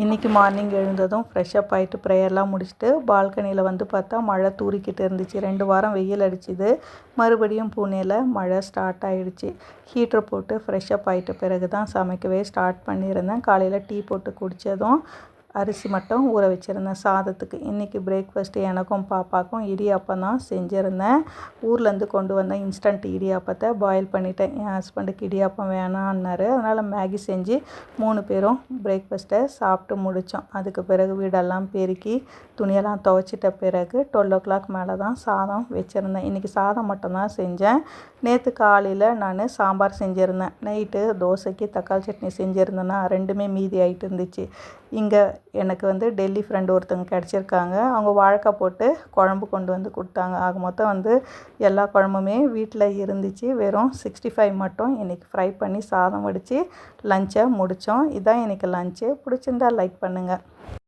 இன்றைக்கி மார்னிங் எழுந்ததும் ஃப்ரெஷ்ஷப் ஆகிட்டு ப்ரேயர்லாம் முடிச்சுட்டு பால்கனியில் வந்து பார்த்தா மழை தூரிக்கிட்டு இருந்துச்சு. ரெண்டு வாரம் வெயில் அடிச்சுது. மறுபடியும் பூனேயில் மழை ஸ்டார்ட் ஆகிடுச்சி ஹீட்ரு போட்டு ஃப்ரெஷ்ஷப் ஆகிட்ட பிறகு தான் சமைக்கவே ஸ்டார்ட் பண்ணியிருந்தேன். காலையில் டீ போட்டு குடித்ததும் அரிசி மட்டும் ஊற வச்சுருந்தேன். சாதத்துக்கு இன்றைக்கி பிரேக்ஃபாஸ்ட்டு எனக்கும் பாப்பாவுக்கும் இடியாப்பம் தான் செஞ்சுருந்தேன். ஊர்லேருந்து கொண்டு வந்த இன்ஸ்டன்ட் இடியாப்பத்தை பாயில் பண்ணிட்டேன். என் ஹஸ்பண்டுக்கு இடியாப்பம் வேணான்னாரு. அதனால் மேகி செஞ்சு மூணு பேரும் பிரேக்ஃபாஸ்ட்டை சாப்பிட்டு முடித்தோம் அதுக்கு பிறகு வீடெல்லாம் பெருக்கி துணியெல்லாம் துவைச்சிட்ட பிறகு டுவெல் ஓ கிளாக் மேலே தான் சாதம் வச்சுருந்தேன். இன்றைக்கி சாதம் மட்டும்தான் செஞ்சேன். நேற்று காலையில் நான் சாம்பார் செஞ்சுருந்தேன். நைட்டு தோசைக்கு தக்காளி சட்னி செஞ்சுருந்தேன்னா ரெண்டுமே மீதி ஆகிட்டு இருந்துச்சு. இங்கே எனக்கு வந்து டெல்லி ஃப்ரெண்டு ஒருத்தவங்க கிடச்சிருக்காங்க. அவங்க வாழைக்காய் போட்டு குழம்பு கொண்டு வந்து கொடுத்தாங்க. ஆக மொத்தம் வந்து எல்லா குழம்புமே வீட்டில் இருந்துச்சு. வெறும் சிக்ஸ்டி ஃபைவ் மட்டும் இன்றைக்கி ஃப்ரை பண்ணி சாதம் வடித்து லஞ்சை முடித்தோம் இதான் எனக்கு லஞ்சு பிடிச்சிருந்தா லைக் பண்ணுங்கள்